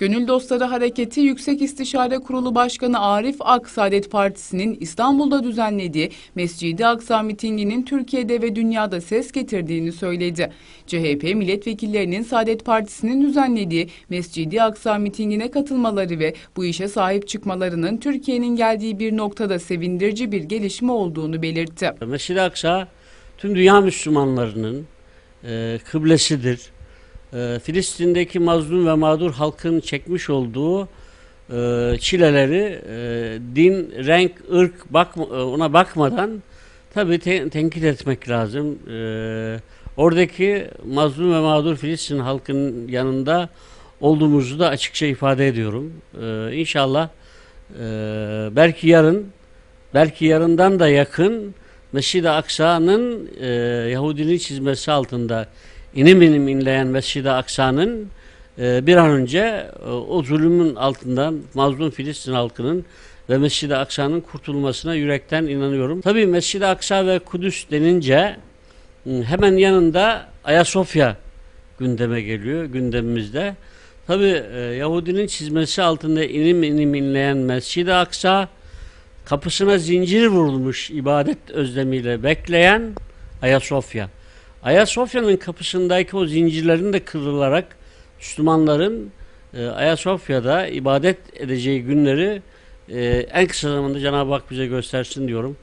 Gönül Dostları Hareketi Yüksek İstişare Kurulu Başkanı Arif Ak, Saadet Partisi'nin İstanbul'da düzenlediği Mescidi Aksa mitinginin Türkiye'de ve dünyada ses getirdiğini söyledi. CHP milletvekillerinin Saadet Partisi'nin düzenlediği Mescidi Aksa mitingine katılmaları ve bu işe sahip çıkmalarının Türkiye'nin geldiği bir noktada sevindirici bir gelişme olduğunu belirtti. Mescid-i Aksa tüm dünya Müslümanlarının e, kıblesidir. E, Filistin'deki mazlum ve mağdur halkın çekmiş olduğu e, çileleri e, din, renk, ırk bakma, e, ona bakmadan tabii te- tenkit etmek lazım. Oradaki mazlum ve mağdur Filistin halkının yanında olduğumuzu da açıkça ifade ediyorum. E, inşallah e, belki yarın belki yarından da yakın Mescid-i Aksa'nın Yahudinin çizmesi altında inim inim inleyen Mescid-i Aksa'nın e, bir an önce e, o zulümün altından mazlum Filistin halkının ve Mescid-i Aksa'nın kurtulmasına yürekten inanıyorum. Tabii Mescid-i Aksa ve Kudüs denince hemen yanında Ayasofya gündeme geliyor gündemimizde. Tabii e, Yahudinin çizmesi altında inim inim inleyen Mescid-i Aksa kapısına zincir vurulmuş ibadet özlemiyle bekleyen Ayasofya. Ayasofya'nın kapısındaki o zincirlerin de kırılarak Müslümanların e, Ayasofya'da ibadet edeceği günleri e, en kısa zamanda Cenab-ı Hak bize göstersin diyorum.